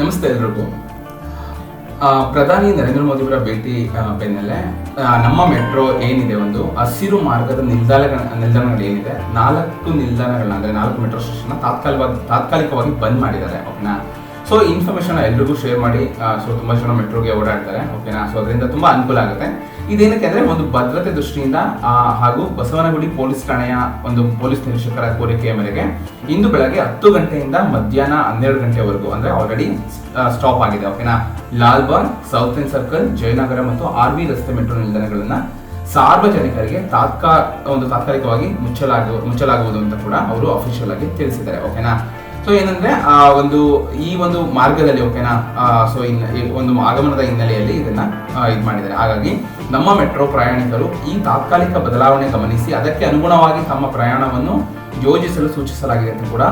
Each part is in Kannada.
ನಮಸ್ತೆ ಎಲ್ರಿಗೂ. ಪ್ರಧಾನಿ ನರೇಂದ್ರ ಮೋದಿ ಅವರ ಭೇಟಿ ಬೆನ್ನಲ್ಲೇ ನಮ್ಮ ಮೆಟ್ರೋ ಏನಿದೆ ಒಂದು ಹಸಿರು ಮಾರ್ಗದ ನಿಲ್ದಾಣಗಳ ನಿಲ್ದಾಣಗಳು ಏನಿದೆ, ನಾಲ್ಕು ನಿಲ್ದಾಣಗಳನ್ನ, ಅಂದರೆ ನಾಲ್ಕು ಮೆಟ್ರೋ ಸ್ಟೇಷನ್ನ ತಾತ್ಕಾಲಿಕವಾಗಿ ತಾತ್ಕಾಲಿಕವಾಗಿ ಬಂದ್ ಮಾಡಿದ್ದಾರೆ, ಓಕೆನಾ? ಸೊ ಇನ್ಫಾರ್ಮೇಶನ್ ಎಲ್ರಿಗೂ ಶೇರ್ ಮಾಡಿ ಸೊ ತುಂಬ ಜನ ಮೆಟ್ರೋಗೆ ಓಡಾಡ್ತಾರೆ, ಓಕೆನಾ? ಸೊ ಅದರಿಂದ ತುಂಬ ಅನುಕೂಲ ಆಗುತ್ತೆ. ಇದೇನಕ್ಕೆ ಅಂದ್ರೆ ಒಂದು ಭದ್ರತೆ ದೃಷ್ಟಿಯಿಂದ ಹಾಗೂ ಬಸವನಗುಡಿ ಪೊಲೀಸ್ ಠಾಣೆಯ ಒಂದು ಪೊಲೀಸ್ ನಿರೀಕ್ಷಕರ ಕೋರಿಕೆಯ ಮೇರೆಗೆ ಇಂದು ಬೆಳಗ್ಗೆ ಹತ್ತು ಗಂಟೆಯಿಂದ ಮಧ್ಯಾಹ್ನ ಹನ್ನೆರಡು ಗಂಟೆವರೆಗೂ ಅಂದ್ರೆ ಆಲ್ರೆಡಿ ಸ್ಟಾಪ್ ಆಗಿದೆ ಓಕೆನಾ Lalbagh south end circle Jayanagar ಮತ್ತು ಆರ್ ವಿ ರಸ್ತೆ ಮೆಟ್ರೋ ನಿಲ್ದಾಣಗಳನ್ನ ಸಾರ್ವಜನಿಕರಿಗೆ ತಾತ್ಕಾ, ಒಂದು ತಾತ್ಕಾಲಿಕವಾಗಿ ಮುಚ್ಚಲಾಗು, ಮುಚ್ಚಲಾಗುವುದು ಅಂತ ಕೂಡ ಅವರು ಅಫಿಷಿಯಲ್ ಆಗಿ ತಿಳಿಸಿದ್ದಾರೆ ಓಕೆನಾ ಸೊ ಏನಂದ್ರೆ, ಆ, ಒಂದು, ಈ ಒಂದು ಮಾರ್ಗದಲ್ಲಿ ಓಕೆನಾ ಸೊ ಇನ್ ಒಂದು ಆಗಮನದ ಹಿನ್ನೆಲೆಯಲ್ಲಿ ಇದನ್ನ ಇದು ಮಾಡಿದ್ದಾರೆ. ಹಾಗಾಗಿ, ನಮ್ಮ ಮೆಟ್ರೋ ಪ್ರಯಾಣಿಕರು ಈ ತಾತ್ಕಾಲಿಕ ಬದಲಾವಣೆ ಗಮನಿಸಿ, ಅದಕ್ಕೆ ಅನುಗುಣವಾಗಿ ತಮ್ಮ ಪ್ರಯಾಣವನ್ನು ಯೋಜಿಸಲು ಸೂಚಿಸಲಾಗಿದೆ ಅಂತ ಕೂಡ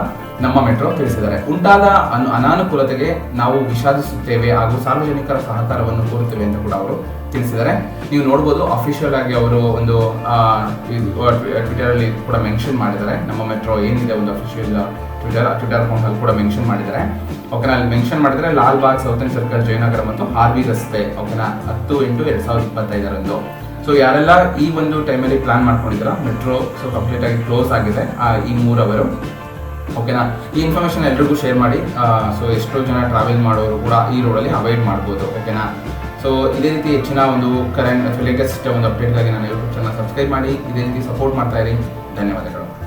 ನಮ್ಮ ಮೆಟ್ರೋ ತಿಳಿಸಿದ್ದಾರೆ. ಉಂಟಾದ ಅನು, ಅನಾನುಕೂಲತೆಗೆ ನಾವು ವಿಷಾದಿಸುತ್ತೇವೆ ಹಾಗೂ ಸಾರ್ವಜನಿಕರ ಸಹಕಾರವನ್ನು ಕೋರುತ್ತೇವೆ ಅಂತ ಕೂಡ ಅವರು ತಿಳಿಸಿದ್ದಾರೆ. ನೀವು ನೋಡ್ಬೋದು ಅಫಿಷಿಯಲ್ ಆಗಿ ಅವರು ಒಂದು ಟ್ವಿಟರ್ ಅಲ್ಲಿ ಕೂಡ ಮೆನ್ಷನ್ ಮಾಡಿದ್ದಾರೆ. ನಮ್ಮ ಮೆಟ್ರೋ ಏನಿದೆ ಒಂದು ಅಫಿಷಿಯಲ್ ಟ್ವಿಟರ್ ಟ್ವಿಟರ್ ಅಕೌಂಟ್ ಅಲ್ಲಿ ಕೂಡ ಮೆನ್ಷನ್ ಮಾಡಿದ್ದಾರೆ. ಓಕೆನಾ, ಅಲ್ಲಿ ಮೆನ್ಷನ್ ಮಾಡಿದರೆ Lalbagh, south end circle, Jayanagar ಮತ್ತು ಆರ್ ವಿ ರಸ್ತೆ, ಓಕೆನಾ, ಹತ್ತು ಎಂಟು ಎರಡು ಸಾವಿರದ ಇಪ್ಪತ್ತೈದರಂದು ಸೊ ಯಾರೆಲ್ಲ ಈ ಒಂದು ಟೈಮಲ್ಲಿ ಪ್ಲಾನ್ ಮಾಡ್ಕೊಂಡಿದ್ದೀರಾ ಮೆಟ್ರೋ ಸೊ ಕಂಪ್ಲೀಟ್ ಆಗಿ ಕ್ಲೋಸ್ ಆಗಿದೆ ಈ ಮೂರು ಅವರು ಓಕೆನಾ ಈ ಇನ್ಫಾರ್ಮೇಶನ್ ಎಲ್ರಿಗೂ ಶೇರ್ ಮಾಡಿ. ಸೊ ಎಷ್ಟೋ ಜನ ಟ್ರಾವೆಲ್ ಮಾಡೋರು ಕೂಡ ಈ ರೋಡಲ್ಲಿ ಅವಾಯ್ಡ್ ಮಾಡ್ಬೋದು. ಓಕೆನಾ ಸೊ ಇದೇ ರೀತಿ ಹೆಚ್ಚಿನ ಒಂದು ಕರೆಂಟ್ ಲೇಟೆಸ್ಟ್ ಒಂದು ಅಪ್ಡೇಟ್ಗಾಗಿ ನಾನು ಯೂಟ್ಯೂಬ್ ಚಾನಲ್ ಸಬ್ಸ್ಕ್ರೈಬ್ ಮಾಡಿ. ಇದೇ ರೀತಿ ಸಪೋರ್ಟ್ ಮಾಡ್ತಾ ಇರಿ. ಧನ್ಯವಾದಗಳು.